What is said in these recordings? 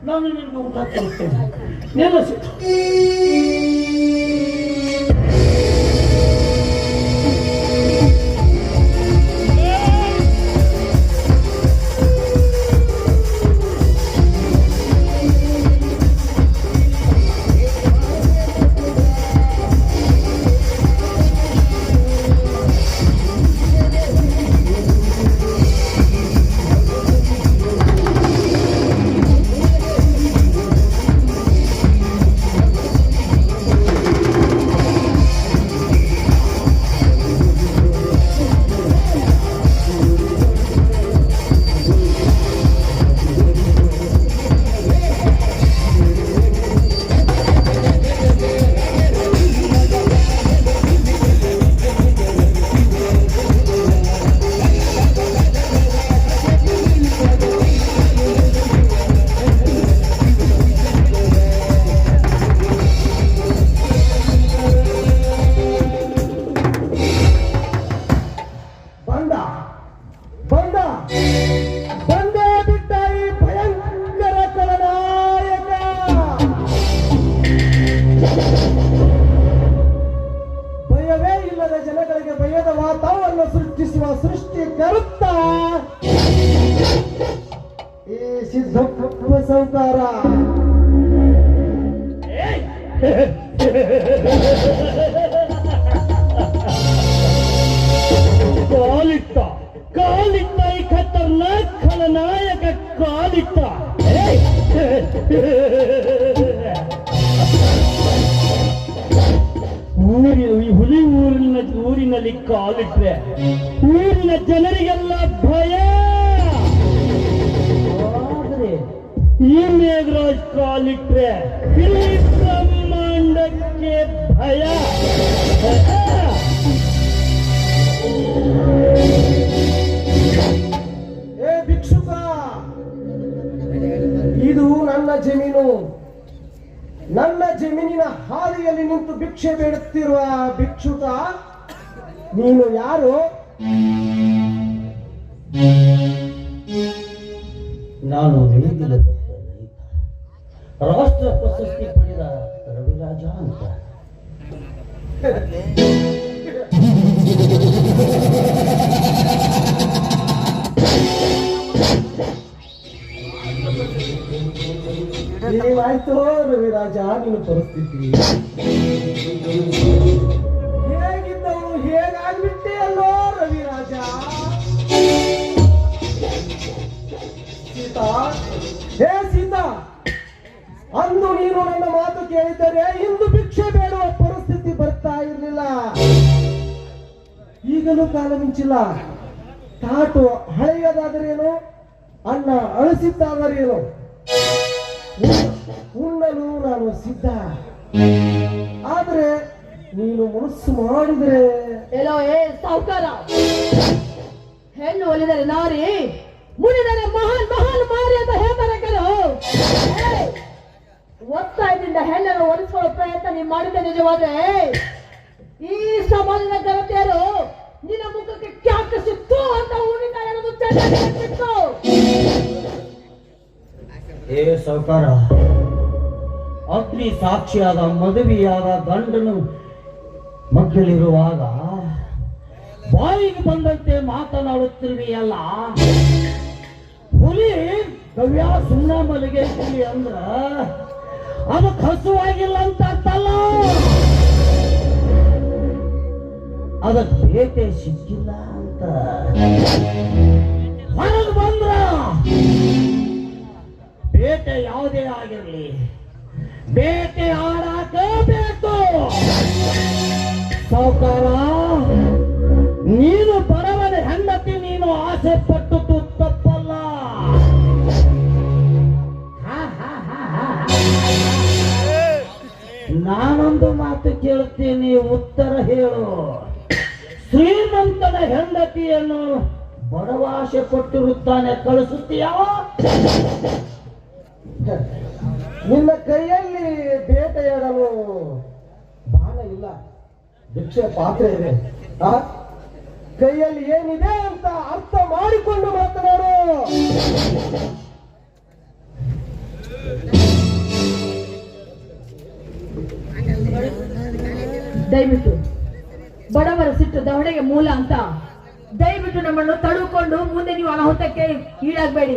나는 일도 못했대. 내가 ಕಾಲಿಟ್ಟ ಕಾಲಿಟ್ಟ ಈ ಖತರ್ನಾಕ್ ಖಲನಾಯಕ ಕಾಲಿಟ್ಟ! ಊರಿನ, ಈ ಹುಲಿ ಊರಿನ, ಊರಿನಲ್ಲಿ ಕಾಲಿಟ್ರೆ ಊರಿನ ಜನರಿಗೆಲ್ಲ ಭಯ ಆದ್ರೆ ಈ ಮೇಘರಾಜ್ ಕಾಲಿಟ್ರೆ ಜಮೀನಿನ ಹಾದಿಯಲ್ಲಿ ನಿಂತು ಭಿಕ್ಷೆ ಬೇಡುತ್ತಿರುವ ಭಿಕ್ಷುತ ನೀನು ಯಾರು? ನಾನು ರಾಷ್ಟ್ರ ಪ್ರಶಸ್ತಿ ಪಡೆದ ರವಿರಾಜ ಅಂತ. ರವಿರಾಜ ನಿನ್ನ ಪರಿಸ್ಥಿತಿ. ಹೇಗಿದ್ದವನು ಹೇಗಾಗ್ಬಿಟ್ಟೆ ಅಲ್ಲೋ ರವಿರಾಜ? ಸೀತಾ? ಹೇ ಸೀತಾ! ಅಂದು ನೀನು ನನ್ನ ಮಾತು ಕೇಳಿದರೆ ಇಂದು ಭಿಕ್ಷೆ ಬೇಡುವ ಪರಿಸ್ಥಿತಿ ಬರ್ತಾ ಇರಲಿಲ್ಲ. ಈಗಲೂ ಕಾಲ ಮಿಂಚಿಲ್ಲ. ತಾಟು ಹಳೆಯದಾದರೇನು? ಅನ್ನ ಅಳಿಸಿದ್ದಾದರೇನು? ಉಣ್ಣಲು ನಾನು ಸಿದ್ಧ. ಆದ್ರೆ ನೀನು ಮನಸ್ಸು ಮಾಡಿದ್ರೆ ಎಲ್ಲೋ, ಏ, ಸಾವುಕಾರ. ಹೆಣ್ಣು ಒಲಿದರೆ ನಾರಿ, ಮುನಿದರೆ ಮಹಾನ್ ಮಹಾನ್ ಮಾರಿ ಅಂತ ಹೇಳ್ತಾರೆ ಕಣೋ ಏಯ್! ಒತ್ತಾಯದಿಂದ ಹೆಣ್ಣನ್ನು ಒಲಿಸ್ಕೊಳ್ಳೋ ಪ್ರಯತ್ನ ನೀನ್ ಮಾಡಿದ್ದೆ ನಿಜವಾದ್ರೆ? ಈ ಸಮಾಜದ ಜನತೆಯರು ನಿನ್ನ ಮುಖಕ್ಕೆ ಕ್ಯಾಕ ಸಿಕ್ತು ಅಂತ ಊರಿನ ಏ ಸೌಕಾರ? ಅಗ್ನಿ ಸಾಕ್ಷಿಯಾದ ಮದುವೆಯಾದ ಗಂಡನು ಮಕ್ಕಳಿರುವಾಗ ಬಾಯಿಗೆ ಬಂದಂತೆ ಮಾತನಾಡುತ್ತಿರುವೆಯಲ್ಲ? ಹುಲಿ ಕವ್ಯ ಮಲಿಗೆ ಹುಲಿ ಅಂದ್ರ ಅದು ಹಸುವಾಗಿಲ್ಲ ಅಂತ ಅರ್ಥಲ್ಲ. ಅದಕ್ಕೆ ಬೇಟೆ ಸಿಕ್ಕಿಲ್ಲ ಅಂತ. ಹೊರಗೆ ಬಂದ್ರ ಬೇಟೆ ಯಾವುದೇ ಆಗಿರಲಿ. ಬೇಟೆ ಆಡಾಕಬೇಕು ಸಾವುಕಾರ, ನೀನು ಬಡವನ, ಹೆಂಡತಿ, ನೀನು ಆಸೆ ಪಟ್ಟು ತಪ್ಪಲ್ಲ. ನಾನೊಂದು ಮಾತು ಕೇಳ್ತೀನಿ, ಉತ್ತರ ಹೇಳು. ಶ್ರೀಮಂತನ ಹೆಂಡತಿಯನ್ನು ಬಡವಾಸೆ ಕೊಟ್ಟಿರುತ್ತಾನೆ, ಕಳಿಸುತ್ತೀಯಾ? ನಿನ್ನ ಕೈಯಲ್ಲಿ ಬೇಟೆಯಾಡಲು ಬಾಣ ಇಲ್ಲ. ಭಿಕ್ಷೆ ಪಾತ್ರೆ ಇದೆ. ಆ? ಕೈಯಲ್ಲಿ ಏನಿದೆ ಅಂತ ಅರ್ಥ ಮಾಡಿಕೊಂಡು ಮಾತನಾಡು. ದಯವಿಟ್ಟು ಬಡವರ ಸಿಟ್ಟು ದವಡೆಗೆ ಮೂಲ ಅಂತ ದಯವಿಟ್ಟು ನಮ್ಮನ್ನು ತಡುಕೊಂಡು ಮುಂದೆ ನೀವು ಅನಾಹುತಕ್ಕೆ ಈಡಾಗಬೇಡಿ.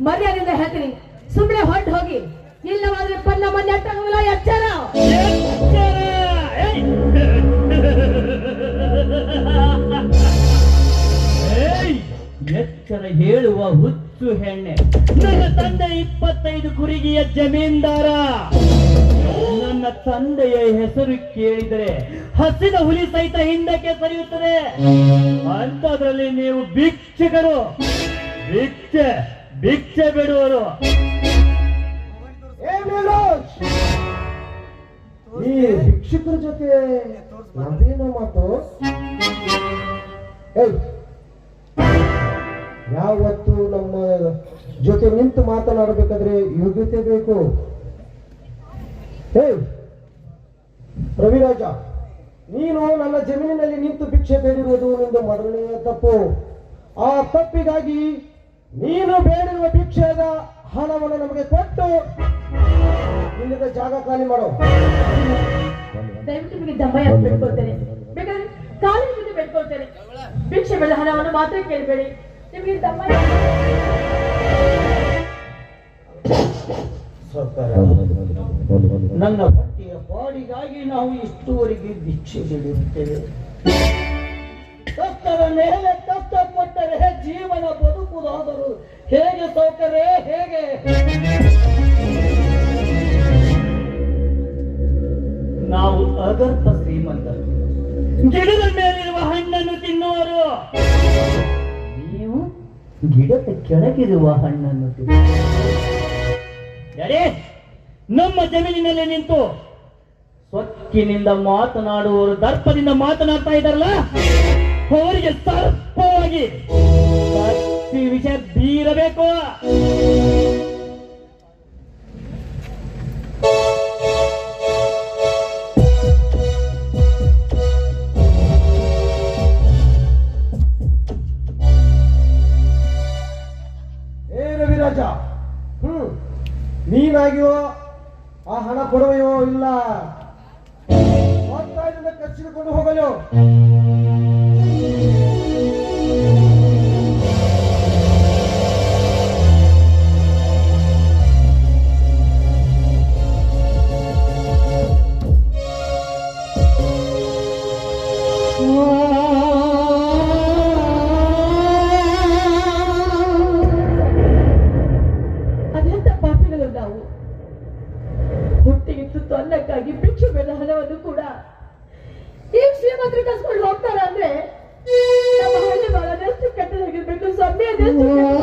ಮರ್ಯಾದಿಂದ ಹೇಳ್ತೀನಿ. ಸುಮ್ಮನೆ ಹೊರಟು ಹೋಗಿ. ಇಲ್ಲವಾದ್ರೆ ಪನ್ನ ಮನೆ ಅಟ್ಟಾಗಲ್ಲ ಎಚ್ಚರ ಎಚ್ಚರ! ಹೇಳುವ ಹುಚ್ಚು ಹೆಣ್ಣೆ. ನನ್ನ ತಂದೆ ಇಪ್ಪತ್ತೈದು ಕುರಿಗಿಯ ಜಮೀನ್ದಾರ. ನನ್ನ ತಂದೆಯ ಹೆಸರು ಕೇಳಿದರೆ ಹಸಿದ ಹುಲಿ ಸಹಿತ ಹಿಂದಕ್ಕೆ ಸರಿಯುತ್ತದೆ. ಅಂತದ್ರಲ್ಲಿ ನೀವು ಭಿಕ್ಷಕರು. ಭಿಕ್ಷೆ ಭಿಕ್ಷೆ ಬಿಡುವರು. ಈ ಶಿಕ್ಷಕರ ಜೊತೆ ನಮ್ದೇನೋ ಮಾತು ಯಾವತ್ತು ನಮ್ಮ ಜೊತೆ ನಿಂತು ಮಾತನಾಡಬೇಕಾದ್ರೆ ಯೋಗ್ಯತೆ ಬೇಕು. ಹೇ ರವಿರಾಜ, ನೀನು ನನ್ನ ಜಮೀನಿನಲ್ಲಿ ನಿಂತು ಭಿಕ್ಷೆ ಬೇಡಿರುವುದು ನಿಂದು ಮೊದಲನೆಯ ತಪ್ಪು. ಆ ತಪ್ಪಿಗಾಗಿ ನೀನು ಬೇಡಿರುವ ಭಿಕ್ಷೆಯ ಹಣವನ್ನು ನಮಗೆ ಕೊಟ್ಟು ಇಲ್ಲಿಂದ ಜಾಗ ಖಾಲಿ ಮಾಡೋ. ದಯವಿಟ್ಟು ನಿಮಗೆ ದಮ್ಮಯ್ಯ ಅಂತ ಬೇಕಾದ್ರೆ ಕಾಲೇಜ್ ಜೊತೆ ಬೇಡ್ಕೊಳ್ತೇನೆ. ಭಿಕ್ಷೆ ಬೆಳೆ ಹಣವನ್ನು ಮಾತ್ರ ಕೇಳಬೇಡಿ. ನಿಮಗೆ ದಮ್ಮಯ್ಯ ನನ್ನ ಪಟ್ಟಿಯ ಪಾಡಿಗಾಗಿ ನಾವು ಇಷ್ಟುವರೆಗೆ ಭಿಕ್ಷೆ ಬಿಡುತ್ತೇವೆ. ಕಷ್ಟದ ಮೇಲೆ ಕಷ್ಟಪಟ್ಟರೆ ಗಿಡದ ಕೆಳಗಿರುವ ಹಣ್ಣನ್ನು ನಮ್ಮ ಜಮೀನಿನಲ್ಲಿ ನಿಂತು ಸೊಕ್ಕಿನಿಂದ ಮಾತನಾಡುವವರು ದರ್ಪದಿಂದ ಮಾತನಾಡ್ತಾ ಇದ್ದಾರಲ್ಲ, ಅವರಿಗೆ ಸರ್ಪವಾಗಿ ವಿಷಯ ಬೀರಬೇಕು. ರವಿರಾಜ ಹ್ಮ್. ನೀನಾಗಿಯೋ ಆ ಹಣ ಕೊಡುವೆಯೋ ಇಲ್ಲ? ಕಚ್ಚಿಕೊಂಡು ಹೋಗಲು.